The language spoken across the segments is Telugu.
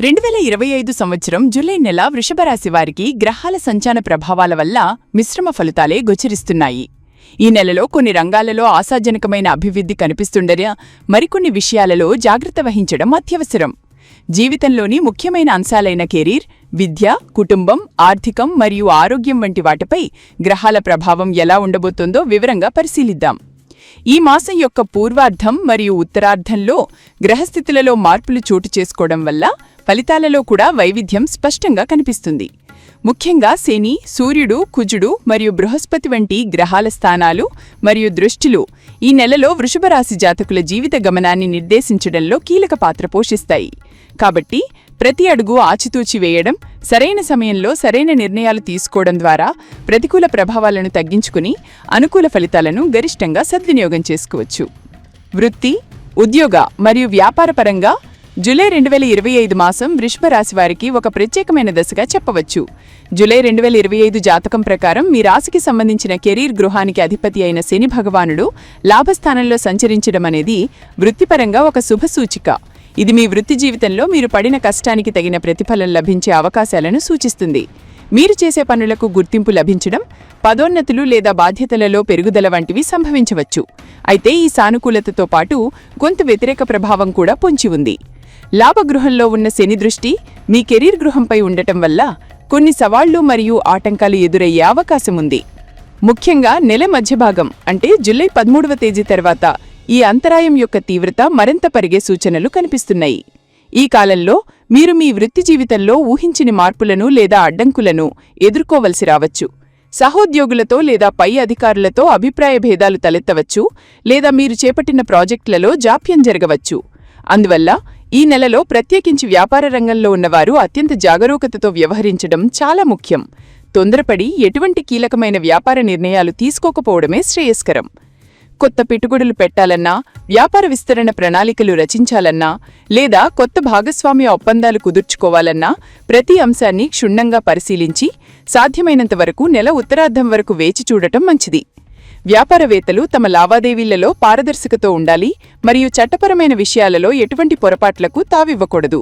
రెండు వేల ఇరవై ఐదు సంవత్సరం జూలై నెల వృషభరాశి వారికి గ్రహాల సంచాన ప్రభావాల వల్ల మిశ్రమ ఫలితాలే గోచరిస్తున్నాయి. ఈ నెలలో కొన్ని రంగాలలో ఆశాజనకమైన అభివృద్ధి కనిపిస్తుండగా మరికొన్ని విషయాలలో జాగ్రత్త వహించడం అత్యవసరం. జీవితంలోని ముఖ్యమైన అంశాలైన కెరీర్ విద్య కుటుంబం ఆర్థికం మరియు ఆరోగ్యం వంటి వాటిపై గ్రహాల ప్రభావం ఎలా ఉండబోతోందో వివరంగా పరిశీలిద్దాం. ఈ మాసం యొక్క పూర్వార్ధం మరియు ఉత్తరార్ధంలో గ్రహస్థితులలో మార్పులు చోటు చేసుకోవడం వల్ల ఫలితాలలో కూడా వైవిధ్యం స్పష్టంగా కనిపిస్తుంది. ముఖ్యంగా శని సూర్యుడు కుజుడు మరియు బృహస్పతి వంటి గ్రహాల స్థానాలు మరియు దృష్టిలు ఈ నెలలో వృషభరాశి జాతకుల జీవిత గమనాన్ని నిర్దేశించడంలో కీలక పాత్ర పోషిస్తాయి. కాబట్టి ప్రతి అడుగు ఆచితూచి వేయడం సరైన సమయంలో సరైన నిర్ణయాలు తీసుకోవడం ద్వారా ప్రతికూల ప్రభావాలను తగ్గించుకుని అనుకూల ఫలితాలను గరిష్టంగా సద్వినియోగం చేసుకోవచ్చు. వృత్తి ఉద్యోగ మరియు వ్యాపారపరంగా జూలై రెండు వేల ఇరవై ఐదు మాసం వృషభ రాశి వారికి ఒక ప్రత్యేకమైన దశగా చెప్పవచ్చు. జూలై రెండు వేల ఇరవై ఐదు జాతకం ప్రకారం మీ రాశికి సంబంధించిన కెరీర్ గృహానికి అధిపతి అయిన శని భగవానుడు లాభస్థానంలో సంచరించడం అనేది వృత్తిపరంగా ఒక శుభసూచిక ఇది మీ వృత్తి జీవితంలో మీరు పడిన కష్టానికి తగిన ప్రతిఫలం లభించే అవకాశాలను సూచిస్తుంది. మీరు చేసే పనులకు గుర్తింపు లభించడం పదోన్నతులు లేదా బాధ్యతలలో పెరుగుదల వంటివి సంభవించవచ్చు. అయితే ఈ సానుకూలతతో పాటు కొంత వ్యతిరేక ప్రభావం కూడా పొంచి ఉంది. లాభగృహంలో ఉన్న శని దృష్టి మీ కెరీర్ గృహంపై ఉండటం వల్ల కొన్ని సవాళ్ళు మరియు ఆటంకాలు ఎదురయ్యే అవకాశం ఉంది. ముఖ్యంగా నెల మధ్యభాగం అంటే జూలై పదమూడవ తేదీ తర్వాత ఈ అంతరాయం యొక్క తీవ్రత మరింత పెరిగే సూచనలు కనిపిస్తున్నాయి. ఈ కాలంలో మీరు మీ వృత్తి జీవితంలో ఊహించిన మార్పులను లేదా అడ్డంకులను ఎదుర్కోవలసి రావచ్చు. సహోద్యోగులతో లేదా పై అధికారులతో అభిప్రాయ భేదాలు తలెత్తవచ్చు లేదా మీరు చేపట్టిన ప్రాజెక్టులలో జాప్యం జరగవచ్చు. అందువల్ల ఈ నెలలో ప్రత్యేకించి వ్యాపార రంగంలో ఉన్నవారు అత్యంత జాగరూకతతో వ్యవహరించడం చాలా ముఖ్యం. తొందరపడి ఎటువంటి కీలకమైన వ్యాపార నిర్ణయాలు తీసుకోకపోవడమే శ్రేయస్కరం. కొత్త పెట్టుబడులు పెట్టాలన్నా వ్యాపార విస్తరణ ప్రణాళికలు రచించాలన్నా లేదా కొత్త భాగస్వామ్య ఒప్పందాలు కుదుర్చుకోవాలన్నా ప్రతి అంశాన్ని క్షుణ్ణంగా పరిశీలించి సాధ్యమైనంత వరకు నెల ఉత్తరార్ధం వరకు వేచి చూడటం మంచిది. వ్యాపారవేత్తలు తమ లావాదేవీలలో పారదర్శకతో ఉండాలి మరియు చట్టపరమైన విషయాలలో ఎటువంటి పొరపాట్లకు తావివ్వకూడదు.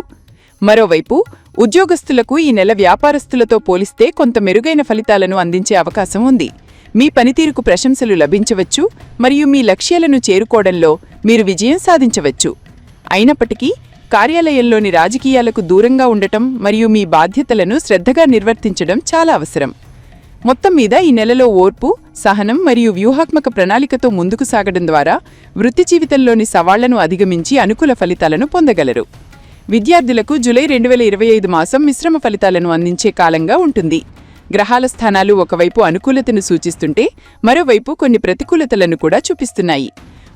మరోవైపు ఉద్యోగస్తులకు ఈ నెల వ్యాపారస్తులతో పోలిస్తే కొంత మెరుగైన ఫలితాలను అందించే అవకాశం ఉంది. మీ పనితీరుకు ప్రశంసలు లభించవచ్చు మరియు మీ లక్ష్యాలను చేరుకోవడంలో మీరు విజయం సాధించవచ్చు. అయినప్పటికీ కార్యాలయంలోని రాజకీయాలకు దూరంగా ఉండటం మరియు మీ బాధ్యతలను శ్రద్ధగా నిర్వర్తించడం చాలా అవసరం. మొత్తం మీద ఈ నెలలో ఓర్పు సహనం మరియు వ్యూహాత్మక ప్రణాళికతో ముందుకు సాగడం ద్వారా వృత్తి జీవితంలోని సవాళ్ళను అధిగమించి అనుకూల ఫలితాలను పొందగలరు. విద్యార్థులకు జులై రెండు వేల ఇరవై ఐదు మాసం మిశ్రమ ఫలితాలను అందించే కాలంగా ఉంటుంది. గ్రహాల స్థానాలు ఒకవైపు అనుకూలతను సూచిస్తుంటే మరోవైపు కొన్ని ప్రతికూలతలను కూడా చూపిస్తున్నాయి.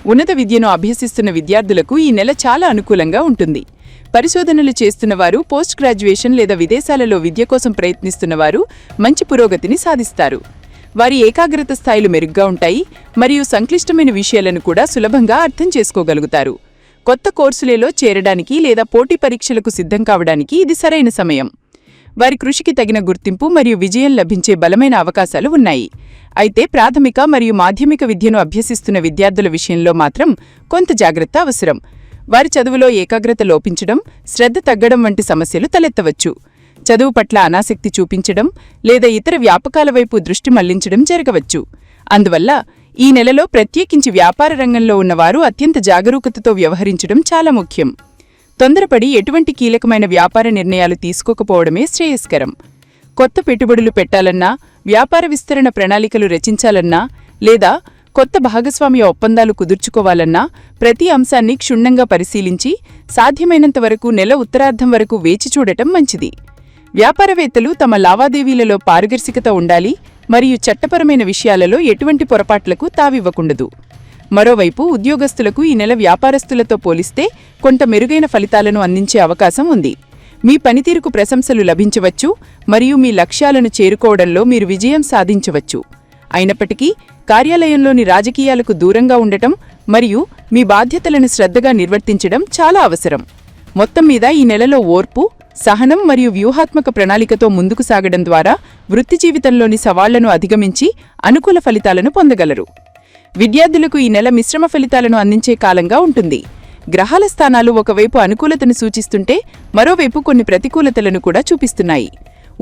ఉన్నత విద్యను అభ్యసిస్తున్న విద్యార్థులకు ఈ నెల చాలా అనుకూలంగా ఉంటుంది. పరిశోధనలు చేస్తున్నవారు పోస్ట్ గ్రాడ్యుయేషన్ లేదా విదేశాలలో విద్య కోసం ప్రయత్నిస్తున్నవారు మంచి పురోగతిని సాధిస్తారు. వారి ఏకాగ్రత స్థాయిలు మెరుగ్గా ఉంటాయి మరియు సంక్లిష్టమైన విషయాలను కూడా సులభంగా అర్థం చేసుకోగలుగుతారు. కొత్త కోర్సులలో చేరడానికి లేదా పోటీ పరీక్షలకు సిద్ధం కావడానికి ఇది సరైన సమయం. వారి కృషికి తగిన గుర్తింపు మరియు విజయం లభించే బలమైన అవకాశాలు ఉన్నాయి. అయితే ప్రాథమిక మరియు మాధ్యమిక విద్యను అభ్యసిస్తున్న విద్యార్థుల విషయంలో మాత్రం కొంత జాగ్రత్త అవసరం. వారి చదువులో ఏకాగ్రత లోపించడం శ్రద్ధ తగ్గడం వంటి సమస్యలు తలెత్తవచ్చు. చదువు పట్ల అనాసక్తి చూపించడం లేదా ఇతర వ్యాపకాల వైపు దృష్టి మళ్ళించడం జరగవచ్చు. అందువల్ల ఈ నెలలో ప్రత్యేకించి వ్యాపార రంగంలో ఉన్నవారు అత్యంత జాగరూకతతో వ్యవహరించడం చాలా ముఖ్యం. తొందరపడి ఎటువంటి కీలకమైన వ్యాపార నిర్ణయాలు తీసుకోకపోవడమే శ్రేయస్కరం. కొత్త పెట్టుబడులు పెట్టాలన్నా వ్యాపార విస్తరణ ప్రణాళికలు రచించాలన్నా లేదా కొత్త భాగస్వామ్య ఒప్పందాలు కుదుర్చుకోవాలన్నా ప్రతి అంశాన్ని క్షుణ్ణంగా పరిశీలించి సాధ్యమైనంత వరకు నెల ఉత్తరార్ధం వరకు వేచి చూడటం మంచిది. వ్యాపారవేత్తలు తమ లావాదేవీలలో పారదర్శకత ఉండాలి మరియు చట్టపరమైన విషయాలలో ఎటువంటి పొరపాట్లకు తావివ్వకుండదు. మరోవైపు ఉద్యోగస్తులకు ఈ నెల వ్యాపారస్తులతో పోలిస్తే కొంత మెరుగైన ఫలితాలను అందించే అవకాశం ఉంది. మీ పనితీరుకు ప్రశంసలు లభించవచ్చు మరియు మీ లక్ష్యాలను చేరుకోవడంలో మీరు విజయం సాధించవచ్చు. అయినప్పటికీ కార్యాలయంలోని రాజకీయాలకు దూరంగా ఉండటం మరియు మీ బాధ్యతలను శ్రద్ధగా నిర్వర్తించడం చాలా అవసరం. మొత్తం మీద ఈ నెలలో ఓర్పు సహనం మరియు వ్యూహాత్మక ప్రణాళికతో ముందుకు సాగడం ద్వారా వృత్తి జీవితంలోని సవాళ్ళను అధిగమించి అనుకూల ఫలితాలను పొందగలరు. విద్యార్థులకు ఈ నెల మిశ్రమ ఫలితాలను అందించే కాలంగా ఉంటుంది. గ్రహాల స్థానాలు ఒకవైపు అనుకూలతను సూచిస్తుంటే మరోవైపు కొన్ని ప్రతికూలతలను కూడా చూపిస్తున్నాయి.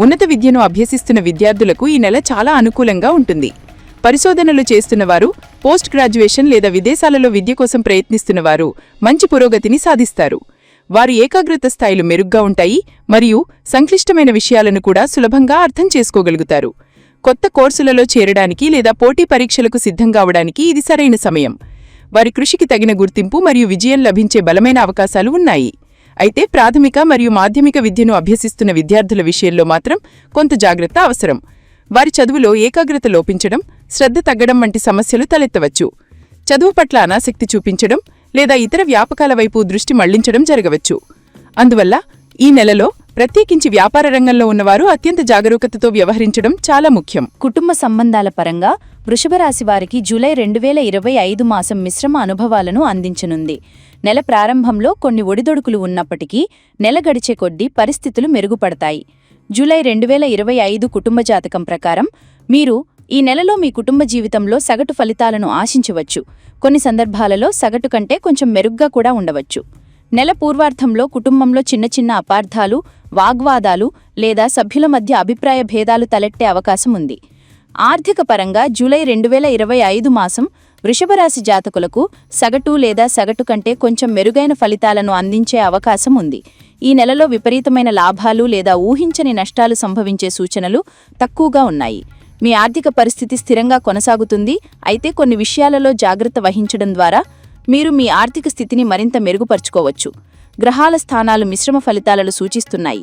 ఉన్నత విద్యను అభ్యసిస్తున్న విద్యార్థులకు ఈ నెల చాలా అనుకూలంగా ఉంటుంది. పరిశోధనలు చేస్తున్నవారు పోస్ట్ గ్రాడ్యుయేషన్ లేదా విదేశాలలో విద్య కోసం ప్రయత్నిస్తున్నవారు మంచి పురోగతిని సాధిస్తారు. వారు ఏకాగ్రత స్థాయిలు మెరుగ్గా ఉంటాయి మరియు సంక్లిష్టమైన విషయాలను కూడా సులభంగా అర్థం చేసుకోగలుగుతారు. కొత్త కోర్సులలో చేరడానికి లేదా పోటీ పరీక్షలకు సిద్ధంగావడానికి ఇది సరైన సమయం. వారి కృషికి తగిన గుర్తింపు మరియు విజయం లభించే బలమైన అవకాశాలు ఉన్నాయి. అయితే ప్రాథమిక మరియు మాధ్యమిక విద్యను అభ్యసిస్తున్న విద్యార్థుల విషయంలో మాత్రం కొంత జాగ్రత్త అవసరం. వారి చదువులో ఏకాగ్రత లోపించడం శ్రద్ధ తగ్గడం వంటి సమస్యలు తలెత్తవచ్చు. చదువు పట్ల అనాసక్తి చూపించడం లేదా ఇతర వ్యాపకాల వైపు దృష్టి మళ్ళించడం జరగవచ్చు. అందువల్ల ఈ నెలలో ప్రత్యేకించి వ్యాపార రంగంలో ఉన్నవారు అత్యంత జాగరూకతతో వ్యవహరించడం చాలా ముఖ్యం. కుటుంబ సంబంధాల పరంగా వృషభరాశి వారికి జూలై రెండు వేల ఇరవై ఐదు మాసం మిశ్రమ అనుభవాలను అందించనుంది. నెల ప్రారంభంలో కొన్ని ఒడిదొడుకులు ఉన్నప్పటికీ నెల గడిచే కొద్దీ పరిస్థితులు మెరుగుపడతాయి. జూలై రెండు వేల ఇరవై ఐదు కుటుంబ జాతకం ప్రకారం మీరు ఈ నెలలో మీ కుటుంబ జీవితంలో సగటు ఫలితాలను ఆశించవచ్చు. కొన్ని సందర్భాలలో సగటు కంటే కొంచెం మెరుగ్గా కూడా ఉండవచ్చు. నెల పూర్వార్థంలో కుటుంబంలో చిన్న చిన్న అపార్థాలు వాగ్వాదాలు లేదా సభ్యుల మధ్య అభిప్రాయ భేదాలు తలెట్టే అవకాశం ఉంది. ఆర్థిక పరంగా జూలై రెండు వేల ఇరవై ఐదు మాసం వృషభరాశి జాతకులకు సగటు లేదా సగటు కంటే కొంచెం మెరుగైన ఫలితాలను అందించే అవకాశం ఉంది. ఈ నెలలో విపరీతమైన లాభాలు లేదా ఊహించని నష్టాలు సంభవించే సూచనలు తక్కువగా ఉన్నాయి. మీ ఆర్థిక పరిస్థితి స్థిరంగా కొనసాగుతుంది. అయితే కొన్ని విషయాలలో జాగ్రత్త వహించడం ద్వారా మీరు మీ ఆర్థిక స్థితిని మరింత మెరుగుపరుచుకోవచ్చు. గ్రహాల స్థానాలు మిశ్రమ ఫలితాలను సూచిస్తున్నాయి.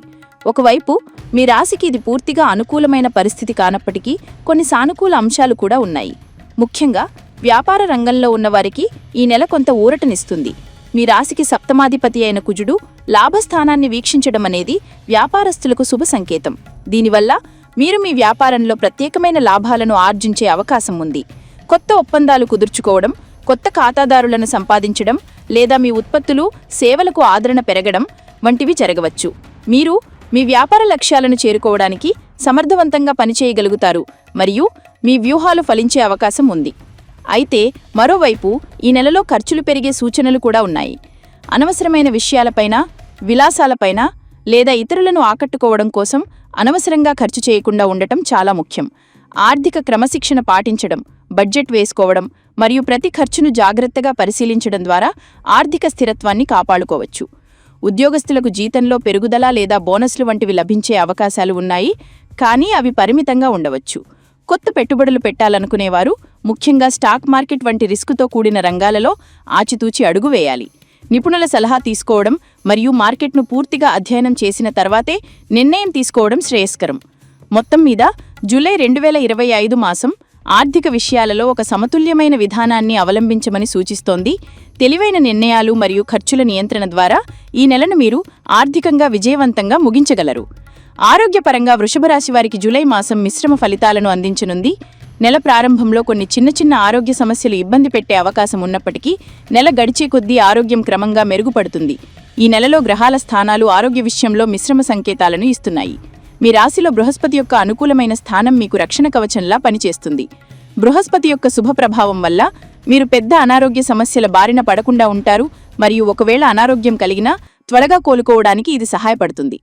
ఒకవైపు మీ రాశికి ఇది పూర్తిగా అనుకూలమైన పరిస్థితి కానప్పటికీ కొన్ని సానుకూల అంశాలు కూడా ఉన్నాయి. ముఖ్యంగా వ్యాపార రంగంలో ఉన్నవారికి ఈ నెల కొంత ఊరటనిస్తుంది. మీ రాశికి సప్తమాధిపతి అయిన కుజుడు లాభస్థానాన్ని వీక్షించడం అనేది వ్యాపారస్తులకు శుభ సంకేతం. దీనివల్ల మీరు మీ వ్యాపారంలో ప్రత్యేకమైన లాభాలను ఆర్జించే అవకాశం ఉంది. కొత్త ఒప్పందాలు కుదుర్చుకోవడం కొత్త ఖాతాదారులను సంపాదించడం లేదా మీ ఉత్పత్తులు సేవలకు ఆదరణ పెరగడం వంటివి జరగవచ్చు. మీరు మీ వ్యాపార లక్ష్యాలను చేరుకోవడానికి సమర్థవంతంగా పనిచేయగలుగుతారు మరియు మీ వ్యూహాలు ఫలించే అవకాశం ఉంది. అయితే మరోవైపు ఈ నెలలో ఖర్చులు పెరిగే సూచనలు కూడా ఉన్నాయి. అనవసరమైన విషయాలపైన విలాసాలపైన లేదా ఇతరులను ఆకట్టుకోవడం కోసం అనవసరంగా ఖర్చు చేయకుండా ఉండటం చాలా ముఖ్యం. ఆర్థిక క్రమశిక్షణ పాటించడం బడ్జెట్ వేసుకోవడం మరియు ప్రతి ఖర్చును జాగ్రత్తగా పరిశీలించడం ద్వారా ఆర్థిక స్థిరత్వాన్ని కాపాడుకోవచ్చు. ఉద్యోగస్తులకు జీతంలో పెరుగుదల లేదా బోనస్లు వంటివి లభించే అవకాశాలు ఉన్నాయి కానీ అవి పరిమితంగా ఉండవచ్చు. కొత్త పెట్టుబడులు పెట్టాలనుకునేవారు. ముఖ్యంగా స్టాక్ మార్కెట్ వంటి రిస్కుతో కూడిన రంగాలలో ఆచితూచి అడుగు వేయాలి. నిపుణుల సలహా తీసుకోవడం మరియు మార్కెట్ను పూర్తిగా అధ్యయనం చేసిన తర్వాతే నిర్ణయం తీసుకోవడం శ్రేయస్కరం. మొత్తం మీద జూలై రెండు వేల ఇరవై ఐదు మాసం ఆర్థిక విషయాలలో ఒక సమతుల్యమైన విధానాన్ని అవలంబించమని సూచిస్తోంది. తెలివైన నిర్ణయాలు మరియు ఖర్చుల నియంత్రణ ద్వారా ఈ నెలను మీరు ఆర్థికంగా విజయవంతంగా ముగించగలరు. ఆరోగ్యపరంగా వృషభరాశి వారికి జూలై మాసం మిశ్రమ ఫలితాలను అందించనుంది. నెల ప్రారంభంలో కొన్ని చిన్న చిన్న ఆరోగ్య సమస్యలు ఇబ్బంది పెట్టే అవకాశం ఉన్నప్పటికీ నెల గడిచే కొద్దీ ఆరోగ్యం క్రమంగా మెరుగుపడుతుంది. ఈ నెలలో గ్రహాల స్థానాలు ఆరోగ్య విషయంలో మిశ్రమ సంకేతాలను ఇస్తున్నాయి. మీ రాశిలో బృహస్పతి యొక్క అనుకూలమైన స్థానం మీకు రక్షణ కవచంలా పనిచేస్తుంది. బృహస్పతి యొక్క శుభ ప్రభావం వల్ల మీరు పెద్ద అనారోగ్య సమస్యల బారిన పడకుండా ఉంటారు మరియు ఒకవేళ అనారోగ్యం కలిగినా త్వరగా కోలుకోవడానికి ఇది సహాయపడుతుంది.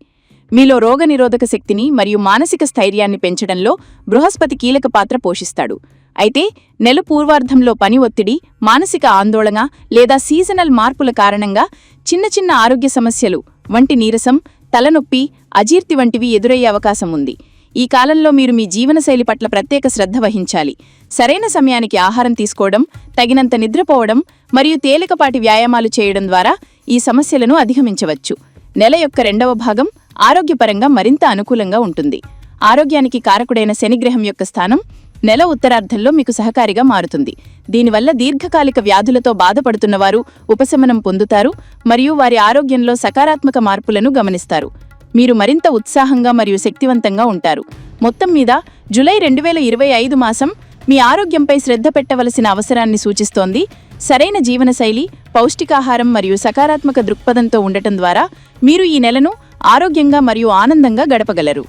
మీలో రోగనిరోధక శక్తిని మరియు మానసిక స్థైర్యాన్ని పెంచడంలో బృహస్పతి కీలక పాత్ర పోషిస్తాడు. అయితే నెల పూర్వార్ధంలో పని ఒత్తిడి మానసిక ఆందోళన లేదా సీజనల్ మార్పుల కారణంగా చిన్న చిన్న ఆరోగ్య సమస్యలు వంటి నీరసం తలనొప్పి అజీర్తి వంటివి ఎదురయ్యే అవకాశం ఉంది. ఈ కాలంలో మీరు మీ జీవనశైలి పట్ల ప్రత్యేక శ్రద్ధ వహించాలి. సరైన సమయానికి ఆహారం తీసుకోవడం తగినంత నిద్రపోవడం మరియు తేలికపాటి వ్యాయామాలు చేయడం ద్వారా ఈ సమస్యలను అధిగమించవచ్చు. నెల యొక్క రెండవ భాగం ఆరోగ్యపరంగా మరింత అనుకూలంగా ఉంటుంది. ఆరోగ్యానికి కారకుడైన శనిగ్రహం యొక్క స్థానం నెల ఉత్తరార్ధంలో మీకు సహకారిగా మారుతుంది. దీనివల్ల దీర్ఘకాలిక వ్యాధులతో బాధపడుతున్నవారు ఉపశమనం పొందుతారు మరియు వారి ఆరోగ్యంలో సకారాత్మక మార్పులను గమనిస్తారు. మీరు మరింత ఉత్సాహంగా మరియు శక్తివంతంగా ఉంటారు. మొత్తం మీద జులై రెండు వేల ఇరవై ఐదు మాసం మీ ఆరోగ్యంపై శ్రద్ధ పెట్టవలసిన అవసరాన్ని సూచిస్తోంది. సరైన జీవనశైలి పౌష్టికాహారం మరియు సకారాత్మక దృక్పథంతో ఉండటం ద్వారా మీరు ఈ నెలను ఆరోగ్యంగా మరియు ఆనందంగా గడపగలరు.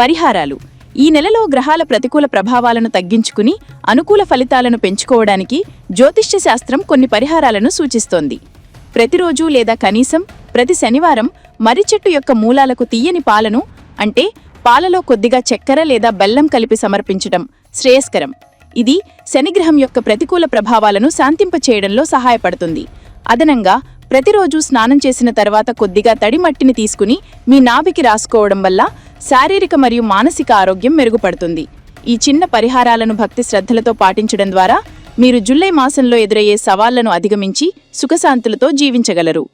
పరిహారాలు. ఈ నెలలో గ్రహాల ప్రతికూల ప్రభావాలను తగ్గించుకుని అనుకూల ఫలితాలను పెంచుకోవడానికి జ్యోతిష్య శాస్త్రం కొన్ని పరిహారాలను సూచిస్తోంది. ప్రతిరోజు లేదా కనీసం ప్రతి శనివారం మర్రి చెట్టు యొక్క మూలాలకు తీయని పాలను అంటే పాలలో కొద్దిగా చక్కెర లేదా బెల్లం కలిపి సమర్పించటం శ్రేయస్కరం. ఇది శనిగ్రహం యొక్క ప్రతికూల ప్రభావాలను శాంతింపచేయడంలో సహాయపడుతుంది. అదనంగా ప్రతిరోజు స్నానం చేసిన తర్వాత కొద్దిగా తడి మట్టిని తీసుకుని మీ నాభికి రాసుకోవడం వల్ల శారీరక మరియు మానసిక ఆరోగ్యం మెరుగుపడుతుంది. ఈ చిన్న పరిహారాలను భక్తి శ్రద్ధలతో పాటించడం ద్వారా మీరు జులై మాసంలో ఎదురయ్యే సవాళ్ళను అధిగమించి సుఖశాంతులతో జీవించగలరు.